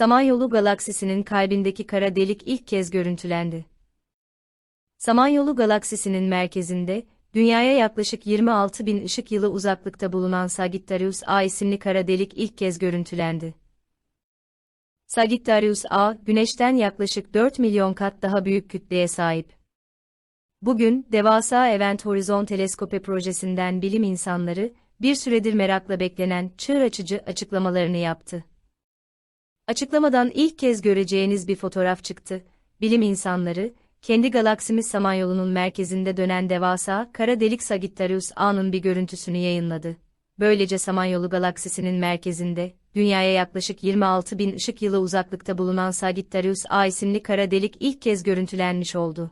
Samanyolu galaksisinin kalbindeki kara delik ilk kez görüntülendi. Samanyolu galaksisinin merkezinde, Dünyaya yaklaşık 26 bin ışık yılı uzaklıkta bulunan Sagittarius A isimli kara delik ilk kez görüntülendi. Sagittarius A, Güneş'ten yaklaşık 4 milyon kat daha büyük kütleye sahip. Bugün, devasa Event Horizon Teleskope projesinden bilim insanları, bir süredir merakla beklenen çığır açıcı açıklamalarını yaptı. Açıklamadan ilk kez göreceğiniz bir fotoğraf çıktı. Bilim insanları, kendi galaksimiz Samanyolu'nun merkezinde dönen devasa kara delik Sagittarius A'nın bir görüntüsünü yayınladı. Böylece Samanyolu galaksisinin merkezinde, Dünyaya yaklaşık 26 bin ışık yılı uzaklıkta bulunan Sagittarius A isimli kara delik ilk kez görüntülenmiş oldu.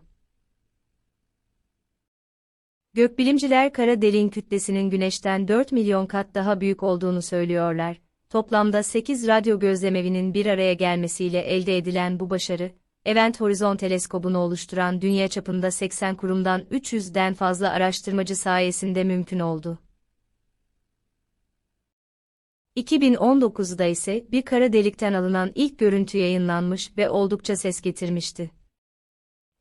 Gökbilimciler kara deliğin kütlesinin Güneş'ten 4 milyon kat daha büyük olduğunu söylüyorlar. Toplamda 8 radyo gözlemevinin bir araya gelmesiyle elde edilen bu başarı, Event Horizon teleskobunu oluşturan dünya çapında 80 kurumdan 300'den fazla araştırmacı sayesinde mümkün oldu. 2019'da ise bir kara delikten alınan ilk görüntü yayınlanmış ve oldukça ses getirmişti.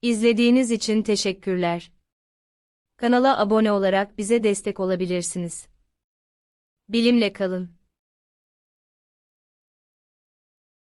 İzlediğiniz için teşekkürler. Kanala abone olarak bize destek olabilirsiniz. Bilimle kalın.